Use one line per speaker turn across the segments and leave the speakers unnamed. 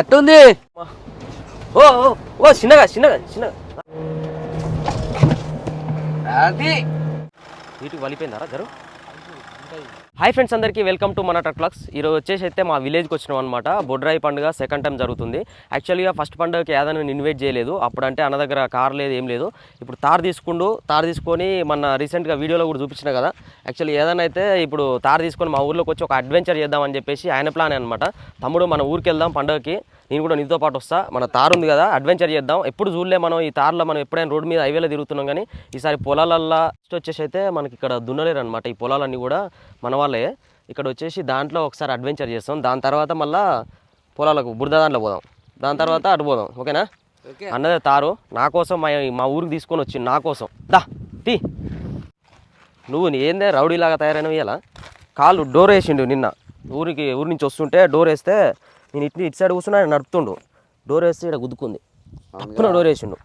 ఎట్టుంది?
ఓ ఓ, చిన్నగా చిన్నగా చిన్నగా.
అది
వీటికి వలిపోయిందారా జరు హాయ్ ఫ్రెండ్స్ అందరికీ వెల్కమ్ టు మన ట్రక్లాక్స్ ఈరోజు వచ్చేసి అయితే మా విలేజ్కి వచ్చినాం అనమాట బొడ్రాయి పండుగ సెకండ్ టైం జరుగుతుంది. యాక్చువల్గా ఫస్ట్ పండుగకి ఏదైనా ఇన్వైట్ చేయలేదు. అప్పుడంటే అన్న దగ్గర కార్ లేదు ఏం లేదు. ఇప్పుడు తార్ తీసుకుండు తార్ తీసుకొని మన రీసెంట్గా వీడియోలో కూడా చూపించిన కదా. యాక్చువల్లీ ఏదైనా అయితే ఇప్పుడు తార్ తీసుకొని మా ఊర్లోకి వచ్చి ఒక అడ్వెంచర్ చేద్దామని చెప్పేసి ఆయన ప్లాన్ అనమాట తమ్ముడు మన ఊరికి వెళ్దాం పండుగకి. నేను కూడా నీతో పాటు వస్తా. మన తారు ఉంది కదా అడ్వెంచర్ చేద్దాం. ఎప్పుడు చూడలే మనం ఈ తార్లో మనం ఎప్పుడైనా రోడ్డు మీద హైవేలో తిరుగుతున్నాం కానీ ఈసారి పొలాలల్లో ఫస్ట్ వచ్చేసి అయితే మనకి ఇక్కడ దున్నలేరు అనమాట ఈ పొలాలన్నీ కూడా మన వాళ్ళే. ఇక్కడ వచ్చేసి దాంట్లో ఒకసారి అడ్వెంచర్ చేస్తాం. దాని తర్వాత మళ్ళా పొలాలకు బురద దాంట్లో పోదాం. దాని తర్వాత అటు పోదాం. ఓకేనా?
ఓకే.
అన్నదే తారు. నా కోసం మా మా ఊరికి తీసుకొని వచ్చింది నా కోసం. దా తీ. నువ్వు ఏందే రౌడీలాగా తయారైనవి ఇలా కాళ్ళు డోర్ వేసిండు నిన్న. ఊరికి ఊరి నుంచి వస్తుంటే డోర్ వేస్తే నేను ఇటు ఇటు సైడ్ కూర్చున్నా ఆయన నడుపుతుండు. డోర్ వేస్తే ఇక్కడ గుద్దుకుంది. తప్పున డోర్ వేసిండు.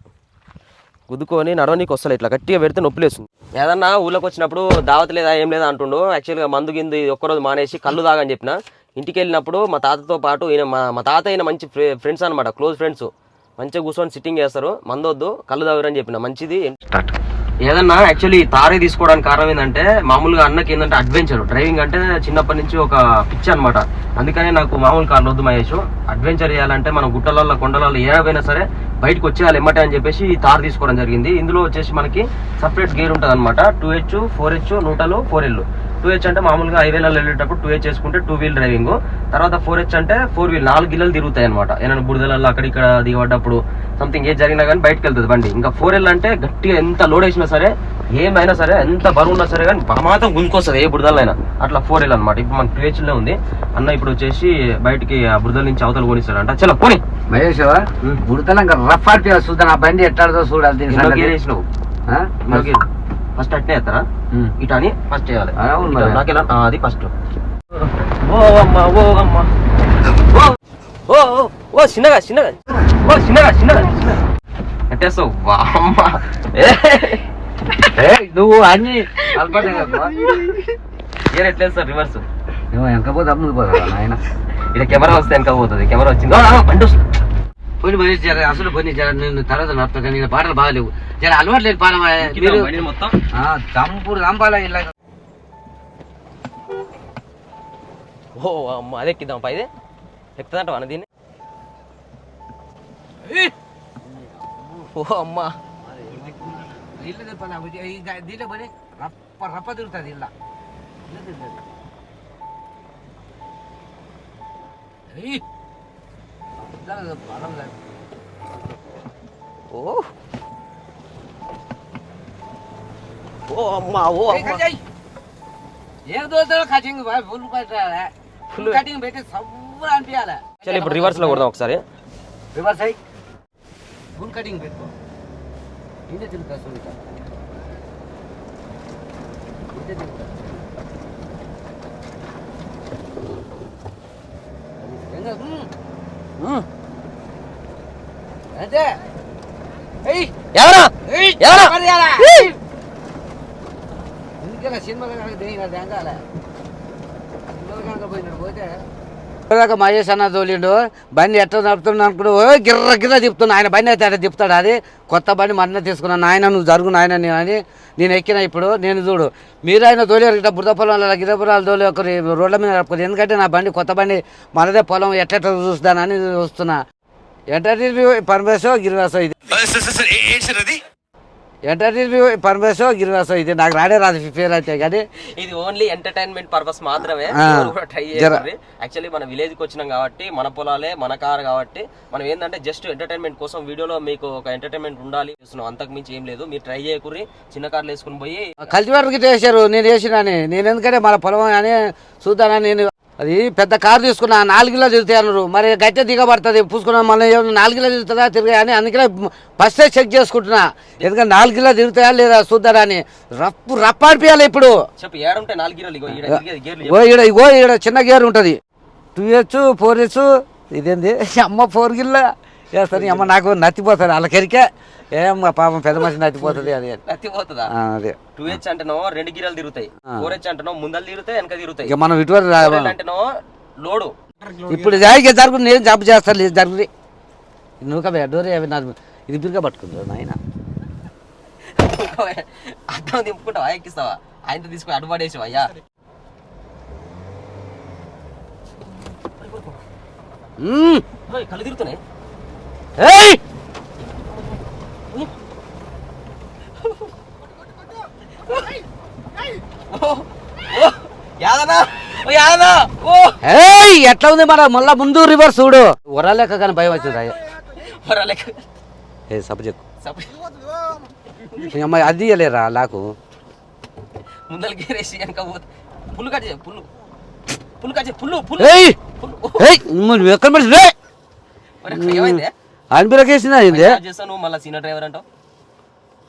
గుద్దుకొని నడవనీకి వస్తలే ఇట్లా గట్టిగా పెడితే నొప్పి లేస్తుంది ఏదన్నా ఊళ్ళోకి వచ్చినప్పుడు దావత్ లేదా ఏం లేదా అంటుండు. యాక్చువల్గా మందు కింద ఒక్కరోజు మానేసి కళ్ళు తాగని చెప్పిన. ఇంటికి వెళ్ళినప్పుడు మా తాతతో పాటు ఈయన మా మా తాత అయిన మంచి ఫ్రెండ్స్ అనమాట క్లోజ్ ఫ్రెండ్స్. మంచిగా కూర్చొని సిట్టింగ్ చేస్తారు. మందొద్దు కళ్ళు తాగరని చెప్పిన. మంచిది. స్టార్ట్ ఏదన్నా యాక్చువల్లీ తారే తీసుకోవడానికి కారణం ఏంటంటే మామూలుగా అన్నకి ఏంటంటే అడ్వెంచర్ డ్రైవింగ్ అంటే చిన్నప్పటి నుంచి ఒక పిచ్చి అనమాట అందుకనే నాకు మామూలు కార్లు వద్దు మహేష్. అడ్వెంచర్ చేయాలంటే మనం గుట్టలలో కొండలలో ఏవైనా సరే బయటకు వచ్చేయాలి ఎమ్మటే అని చెప్పేసి ఈ తార్ తీసుకోవడం జరిగింది. ఇందులో వచ్చేసి మనకి సపరేట్ గేర్ ఉంటుంది అనమాట టూ హెచ్ ఫోర్ హెచ్ నూటలు ఫోర్ ఎల్లు టూ హెచ్ అంటే మామూలుగా హైవేలలో వెళ్ళేటప్పుడు టూ హెచ్ చేసుకుంటే టూ వీల్ డ్రైవింగ్ తర్వాత ఫోర్ హెచ్ అంటే ఫోర్ వీల్ నాలుగు గిల్లలు తిరుగుతాయి అనమాట ఏమైనా బురదలలో అక్కడిక్కడ దిగబడ్డప్పుడు సంథింగ్ ఏ జరిగినా కానీ బయటకు వెళ్తుంది బండి. ఇంకా ఫోర్ ఎల్ అంటే గట్టిగా ఎంత లోడ్ వేసినా సరే ఏమైనా సరే ఎంత బరువు ఉన్నా సరే కానీ మాత్రం గుంజుకొస్తుంది ఏ బురదలైనా. అట్లా ఫోర్ ఎల్ అనమాట ఇప్పుడు మనకి టూ హెచ్లో ఉంది. అన్న ఇప్పుడు వచ్చేసి బయటికి ఆ బురదల నుంచి అవతల కొనిస్తాడంట. చలో పోనీ.
మహేష్
ఉం.
బుడతలంక రఫ్ ఆర్పియా చూద్దాం ఆ బండి ఎట్టాడుతో చూడాలి
ఫస్ట్ అట్నే
ఉం.
ఇటు అని ఫస్ట్ చేయాలి. నాకెలా? ఆ, అది ఫస్ట్. ఓ అమ్మ ఓ అమ్మ. ఓ ఓ చిన్నగా చిన్నగా. ఓ చిన్నగా చిన్నగా. చిన్నగా ఎట్టేస్తావు వా అమ్మ. ఏ?
ఏయ్, నువ్వు అన్ని కదా?
గేర్ ఎట్లేస్తారు రివర్స్
నువ్వు వెనకపోతే అమ్ముడు పోతా నాయన?
ఇక్కడ కెమెరా వస్తే వెనక పోతుంది. కెమెరా వచ్చింది? బండి వస్తుంది.
పోయి మహేష్ జర అసలు పోనీ జర నేను తర్వాత నడుపుతా కానీ ఈయన పాటలు బాగాలేవు జర అలవాటు లేదు పాట మీరు
బండి మొత్తం
ఆ, చంపుడు చంపాలా ఇలా
ఓ అమ్మ అదే ఎక్కిద్దాం పైదే ఎక్కుతుందంట మన దీన్ని ఓ అమ్మ
ఇల్లు తెప్పాలి అవి ఈ గా- దీంట్లో పోనీ రప్ప రప్ప తిరుగుతుంది ఇల్లు ఇల్లు తిరుగుతుంది ఏయ్. అద్దాలు బలం లేదు.
ఓ ఓ అమ్మ ఓ
ఏయ్,
అమ్మ
కజయ్. ఏం దోస్తాడో కటింగ్ బాయ్ ఫుల్ పెట్టాలి ఫుల్
Full.
కటింగ్ పెట్టి సబ్బులు అనిపించాలి
చలో ఇప్పుడు రివర్స్లో కొడదాం ఒకసారి
రివర్స్ అయ్యి ఫుల్ కటింగ్ పెట్టుకో ఇదే తిరుగుతా సునీత ఇదే తిరుగుతా అది ఎంగ, ఉమ్, అంతే ఏయ్
ఎవరా
ఏయ్
ఎవరా?
మర్యాద.
ఏయ్.
ఎందుకలా సినిమాలు కనుక దేని దేంగాల సినిమాలు కనుక పోయినాడు పోతే ఇప్పటిదాకా మహేష్ అన్న తోలిండు. బండి ఎట్లా నడుపుతున్నా అనుకున్నా ఓ గిర్ర గిర్ర తిప్పుతున్నా. ఆయన బండి అయితే అట్లా తిప్పుతాడు అది? కొత్త బండి మన్న తీసుకున్నాను నాయన నువ్వు జరుగు నాయన నేను అని నేను ఎక్కిన ఇప్పుడు. నేను చూడు మీరు ఆయన తోలేరు ఇట్లా బురద పొలం గిర పొలాలు తోలి ఒకరి రోడ్ల మీద నడుపుకోరు ఎందుకంటే నా బండి కొత్త బండి మనదే పొలం ఎట్లా చూస్తానని వస్తున్నా ఎంటర్వ్యూ పరమేశ్వర గిరివాసో ఇది. ఎంటర్వ్యూ పరమేశ్వర గిరివాసో ఇది నాకు రాడే రాదు ఫేర్ అయితే కానీ.
ఇది ఓన్లీ ఎంటర్టైన్మెంట్ పర్పస్ మాత్రమే. ట్రై. చేయాలి యాక్చువల్లీ మన విలేజ్కి వచ్చినాం కాబట్టి మన పొలాలే మన కార్ కాబట్టి మనం ఏంటంటే జస్ట్ ఎంటర్టైన్మెంట్ కోసం వీడియోలో మీకు ఒక ఎంటర్టైన్మెంట్ ఉండాలి చూస్తున్నాం. అంతకు మించి ఏం లేదు. మీరు ట్రై చేయకూరి చిన్న కార్లు వేసుకుని పోయి
కల్టివేటర్ గిట్ట వేసారు నేను వేసినాని నేను ఎందుకంటే మన పొలం అని చూద్దానని నేను అది పెద్ద కారు తీసుకున్నా నాలుగులో తిరుగుతాయి అన్నారు. మరి గట్టె దిగబడుతుంది పూసుకున్నా మళ్ళీ ఏమన్నా నాలుగులో తిరుగుతుందా తిరిగా అని అందుకనే ఫస్టే చెక్ చేసుకుంటున్నా. ఎందుకంటే నాలుగులో తిరుగుతాయా లేదా చూద్దారని రప్పు రప్పాడిపియాలి ఇప్పుడు. ఓ ఈడ ఇగో ఈడ చిన్న గేర్ ఉంటుంది. టూ హెచ్ ఫోర్ హెచ్ ఇదేంది? అమ్మ ఫోర్ గిల్ల. వేస్తాను అమ్మ నాకు నత్తిపోతుంది. వాళ్ళకెరికే ఏం పాపం పెద్ద మనిషి నత్తిపోతుంది అది అని.
పోతుందా
ఆ, అదే.
టూ హెచ్ అంటేనో రెండు గీరలు తిరుగుతాయి. ఫోర్ హెచ్ అంటేనో ముందలు తిరుగుతాయి వెనక తిరుగుతాయి.
ఇక మనం ఇటువరకు రా-
అంటేనో లోడు.
ఇప్పుడు జాయిగా జరుగు నేను జంప్ చేస్తాను లేదు జరుగుతుంది. నువ్వు కదా డోరే అవి నాకు ఇది బిరుగా పట్టుకుంటారు నాయన.
అర్థం దింపుకుంటావా ఎక్కిస్తావా? ఆయనతో తీసుకుని అడుపడేసావు అయ్యా. కళ్ళు తిరుగుతున్నాయి.
ఏయ్! ఏయ్! ఎట్లా ఉంది మన మళ్ళా ముందు రివర్స్ చూడు. ఉరలేక కానీ భయం వచ్చింది
మరలేక
ఏ
సప-
అమ్మాయి అది ఇయ్యలేరా లాకు.
ముందర గేరేసి వెనక పుల్లు కట్ పుల్లు. పుల్లు కట్ పుల్లు పుల్లు.
ఎక్కడ మనిషి రే
ఏమైందే
అనిపిరకేసింది అయింది
నువ్వు? మళ్ళీ సీనియర్ డ్రైవర్ అంటావు?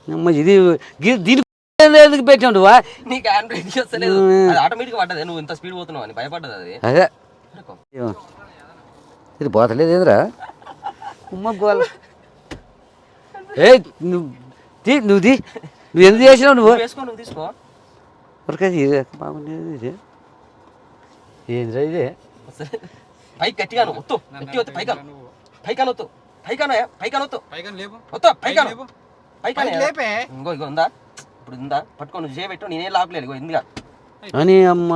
అమ్మ ఇది దీని ఎందుకు నువ్వా
నీకు చేస్తలేదు ఆటోమేటిక్ పడ్డది. నువ్వు ఇంత స్పీడ్ పోతున్నావు అని భయపడ్డది అది.
అదే. ఇది పోతలేదు ఏంద్రా ఉమ్మ గోల. ఏ నువ్వు తీ నువ్వు తీ. నువ్వు ఎందుకు చేసినావు నువ్వు?
నువ్వు వేసుకో నువ్వు తీసుకో.
ఉరకది ఇది బాగుండేది ఇది? ఏంద్రా ఇది?
పైకి గట్టిగా నువ్వు వత్తు వత్తు పైకాను పైకాను వత్తు
పైకని లేపు.
వత్తు పైకాను
లేపు.
పైకాను
పైకి లేపే.
ఇంకో ఇగో ఉందా? ఇప్పుడు ఉందా? పట్టుకో నువ్వు చేయబెట్టు నేనే లాపలేదు ఇగో ఇందిగా
అని అమ్మ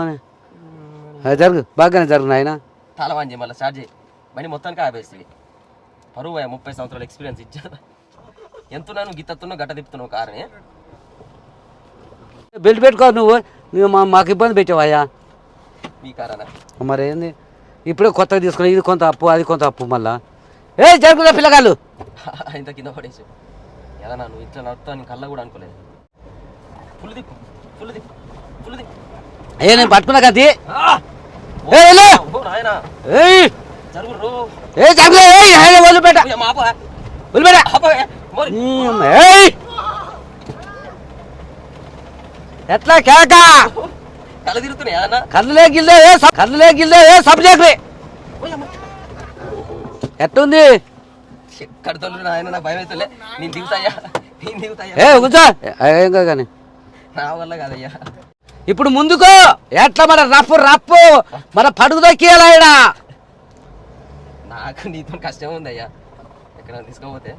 జరుగు బాగానే జరుగు నాయన.
తాళవాన్ చేయి మళ్ళీ స్టార్ట్ చేయి. బండి మొత్తానికి ఆపేస్తుంది. పరువు అయ్యా, ముప్పై సంవత్సరాల ఎక్స్పీరియన్స్ ఇచ్చా. ఎంతున్నా నువ్వు గిత్తత్తున్నా గట్ట తిప్పుతున్నావు కార్ని
బెల్ట్ పెట్టుకో నువ్వు. నువ్వు మా మాకు ఇబ్బంది పెట్టావయ్యా.
మీ కారానా?
మరి ఏంది? ఇప్పుడే కొత్తగా తీసుకున్నా ఇది కొంత అప్పు అది కొంత అప్పు మళ్ళా. ఏ జరుగుదా పిల్లగాళ్ళు.
ఇంత కింద పడేసి. ఎలా నువ్వు ఇట్లా నడుపుతా నీ కళ్ళ కూడా అనుకోలేదు. ఫుల్ దిప్పు ఫుల్ దిప్పు ఫుల్ దిప్పు
ఏ నేను పట్టుకున్నా కది ఏ,
నాయనా.
ఏయ్. వదిలిపెట్ట. వదిలిపెట్ట. ఏయ్. ఎట్లా కేక?
కళ్ళ తిరుగుతున్నాయి
కళ్ళులే గిల్లే ఏ సబ్- కళ్ళులే గిల్లే ఏ సబ్జెక్ట్ ఎట్టుంది?
నాయన భయం అవుతుందిలే నేను దిగుతాయా నేను దిగుతాయా
ఏ కూర్చో. ఏ, ఏం కాదు కానీ.
నా వల్ల కాదయ్యా.
ఇప్పుడు ముందుకో. ఎట్లా మన రప్పు రప్పు. మన పడుగు దొక్కియాలా ఈడ
నాకు నీతో కష్టం ఉందయ్యా. ఎక్కడ తీసుకోపోతే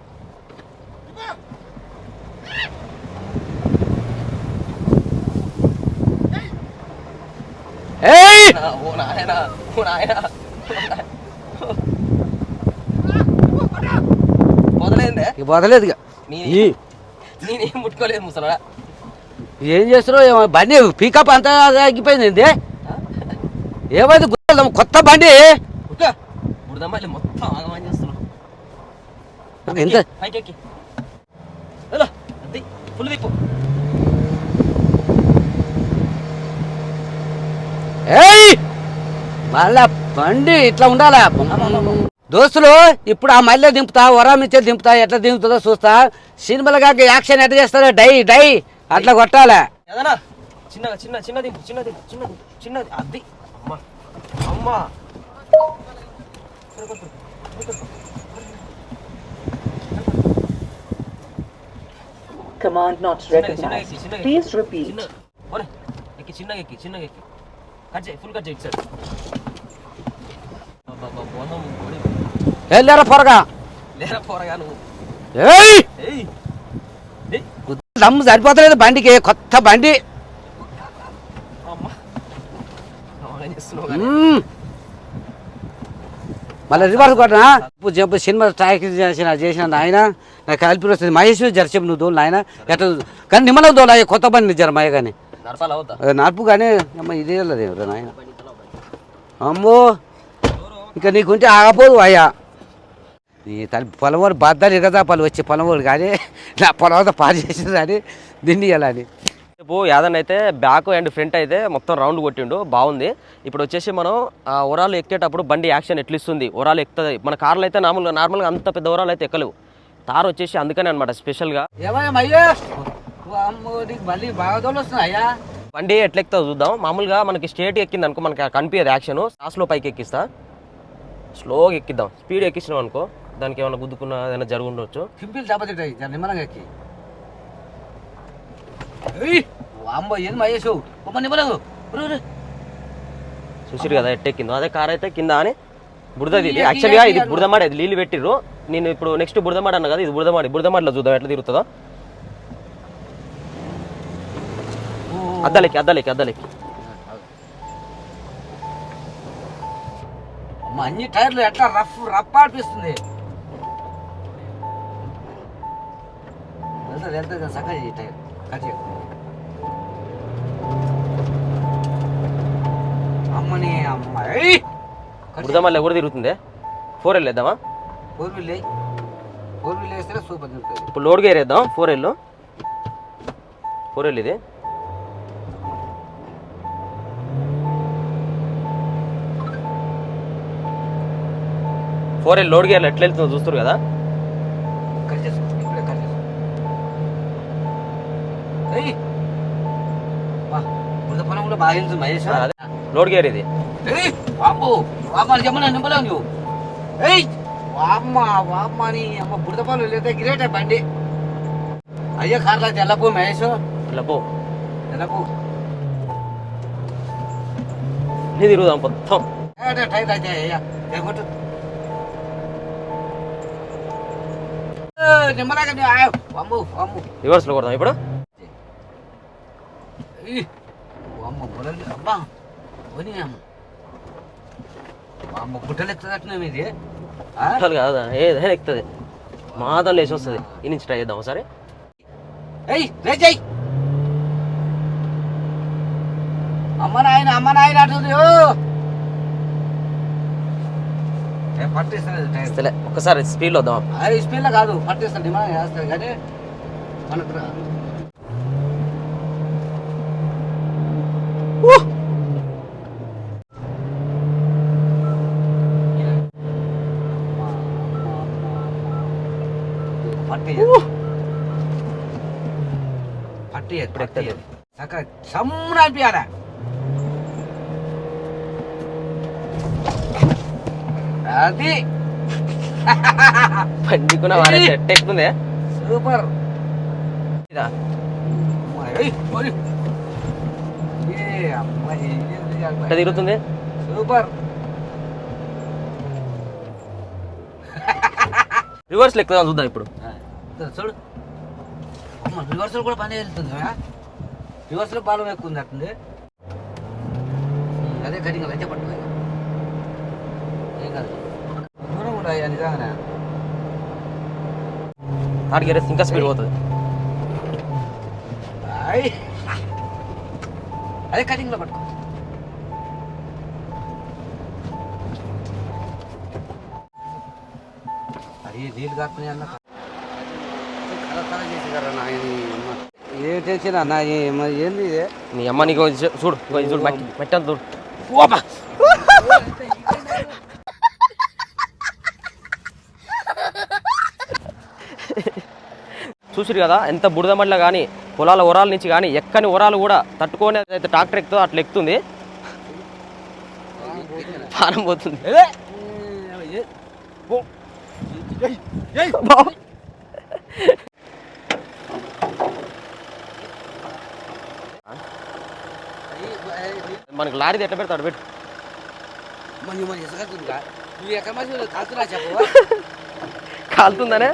నా- ఓ నాయన ఓ నాయన.
ఇక వదలేదు ఇక.
నీ
ఈ
నేనేం ముట్టుకోలేదు
ఏం చేస్తున్నావు? ఏమో బండి పికప్ అంతా తగ్గిపోయింది ఏంది? ఏమైంది? గుర్తు కొత్త బండి.
మొత్తం ఆగమని చేస్తున్నావు.
ఎంత
పైకి ఎక్కి. ఎలా అది ఫుల్ దిప్పు
ఏయ్! మళ్ళా బండి ఇట్లా ఉండాలా? దోస్తులు ఇప్పుడు ఆ మళ్ళీ దింపుతా వరామిచ్చే దింపుతా ఎట్లా దింపుతుందో చూస్తా. సినిమాలు కాక యాక్షన్ ఎట్లా చేస్తారో డై డై అట్లా కొట్టాలా.
ఏదన్నా? చిన్నగా చిన్న చిన్న దింపు చిన్న దింపు చిన్న దింపు చిన్నది అది. అమ్మా అమ్మా.
Command not recognized.
ఎక్కి చిన్నగా
Please repeat.
చిన్న ఫుల్ కట్ చేయి ఇటు
వెళ్ళారా పొరగా?
లేరా పోరగా నువ్వు?
ఏయ్!
ఏయ్! ఏయ్!
దమ్ము సరిపోతలేదు బండికి కొత్త బండి. మళ్ళీ రివర్స్ కొట్టనా? చెప్పు సినిమా స్ట్రైక్ చేసిన చేసిన నాయన నాకు కలిపి వస్తుంది. మహేష్ జరసేపు నువ్వు దోలు నాయన. ఎట్లా కానీ నిమ్మలం దోలు అయ్యే కొత్త బండి జర మయ్య కానీ నడుపు కానీ అమ్మ ఇదే లేదు నాయన? అమ్మో! ఇంకా నీకుంటే ఆగపోదు అయ్యా. నీ తల్లి పొలవారు బద్దాలు ఇరగదాపాలు వచ్చి పొలవారు కానీ నా పొలవత పాడు చేసింది కానీ అని
రేపు యాదన్ అయితే బ్యాక్ అండ్ ఫ్రంట్ అయితే మొత్తం రౌండ్ కొట్టిండు బాగుంది. ఇప్పుడు వచ్చేసి మనం ఆ ఓరాలు ఎక్కేటప్పుడు బండి యాక్షన్ ఎట్లా ఇస్తుంది ఓరాలు ఎక్కుతుంది. మన కార్లు అయితే నార్మల్గా నార్మల్గా అంత పెద్ద ఓరాలు అయితే ఎక్కలేవు. తార్ వచ్చేసి అందుకనే అనమాట స్పెషల్గా. బండి ఎట్లా ఎక్కుతుందో చూద్దాం. మామూలుగా మనకి స్ట్రేట్ ఎక్కింది అనుకో మనకి కనిపించదు యాక్షన్. స్లో పైకి ఎక్కిస్తా స్లోగా ఎక్కిద్దాం. స్పీడ్ ఎక్కించినాం అనుకో దానికి ఏమైనా గుద్దుకున్నా ఏదైనా జరుగు ఉండొచ్చు
సింపుల్ దెబ్బతింటాయి నిమ్మలంగా ఎక్కి. ఏయ్, ఏది మహేష్? నిమ్మలంగా.
చూసిరు కదా ఎట్ట ఎక్కిందో. అదే కార్ అయితే కింద అని బురదది ఇది. యాక్చువల్గా ఇది బురదమాడి అది నీళ్ళు పెట్టిర్రు. నేను ఇప్పుడు నెక్స్ట్ బురదమాడి అన్న కదా ఇది బురదమాడి. బురదమాడిలో చూద్దాం ఎట్లా తిరుగుతుందో. అద్దలెక్కి అద్దలెక్కి అద్దలెక్కి.
అమ్మ అన్ని టైర్లు ఎట్లా రఫ్ రఫ్ అనిపిస్తుంది వెళ్తుంది వెళ్తుంది చక్కగా ఈ టైర్. కట్. అమ్మని అమ్మ. ఏయ్! కట్ చేయి.
బురదమాడిలో కూడా తిరుగుతుంది? ఫోర్ ఎల్ వేద్దామా?
Four wheel. ఫోర్ వీల్ వేస్తే సూపర్
ఇప్పుడు లోడ్ గేర్ వేద్దాం ఫోర్ ఎల్ ఫోర్ ఎల్ ఇది? ఫోర్ ఎల్ లోడ్ గేర్లు ఎట్లా వెళ్తుందో చూస్తారు కదా లోడ్ గేర్ ఇది
నువ్వు ఏయ్ వామ్మ వామ్మ అని అమ్మ బురద పొలం లేదా గిరేటే బండి అయ్యా కార్లా తెల్లపు మహేష్
ఇట్లా పో
తెల్లపు
అన్నీ తిరుగుదాం మొత్తం
అయితే అయ్యా నిమ్మలాగా వామ్ము వామ్ము
రివర్స్లో కొడదాం ఇప్పుడు.
బుడలు అబ్బా పోనీ అమ్మ. ఇది
కాదా? ఏదైనా ఎక్కుతుంది. మాదం లేచి వస్తుంది. ఈ నుంచి ట్రై చేద్దాం
ఏయ్ లేచేయ్ అమ్మ నాయన అమ్మ నాయన అంటుంది ఓ ఏ, పట్టిస్తుంది టైర్
సరే ఒకసారి స్పీడ్లో వద్దాం
అది స్పీడ్లో కాదు పట్టిస్తుంది డిమాండ్ చేస్తుంది కానీ మనకు రా- పట్టి పట్టి
ఇప్పుడు ఎక్కుతుంది.
చక్కగా సమ్మున అనిపించాలి అది.
పండుకున్న వారే సెట్ ఎక్కుతుంది
సూపర్.
ఇదా. తిరుగుతుంది?
సూపర్.
రివర్స్ ఎక్కుదాం చూద్దాం ఇప్పుడు.
చూడు. రివర్సల్ కూడా పని వెళ్తుంది రివర్సల్ బాలం ఎక్కువ ఉంది అట్టుంది అదే కటింగ్ లంచ పట్టు ఏం కాదు. కూడా నిజంగానే
థర్డ్ గేర్ ఇంకా స్పీడ్ పోతుంది.
అదే కటింగ్లో పట్టుకో అది నీళ్ళు కాకుండా అన్న కల కల చేసి కదా నాయన ఏ టెన్షన్ అన్న ఏంది
నీ అమ్మ నీకు చూడు చూడు మట్టి మట్టి అంత చూడు చూసిరు కదా ఎంత బురద మడిలో కానీ పొలాల ఉరాల నుంచి కానీ ఎక్కని ఉరాలు కూడా తట్టుకొని అయితే ట్రాక్టర్ ఎక్కుతుందో అట్లా ఎక్కుతుంది. పానం పోతుంది. మనకి లారీ ఎట్లా పెడతాడు పెట్టు.
మరి మరి ఇసుకుంటుందిగా నువ్వు ఎక్కడ మధ్య కాల్తున్నా చెప్పవా
కాలుతుందనే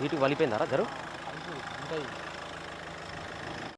వీటికి వలిపోయిందారా జరు?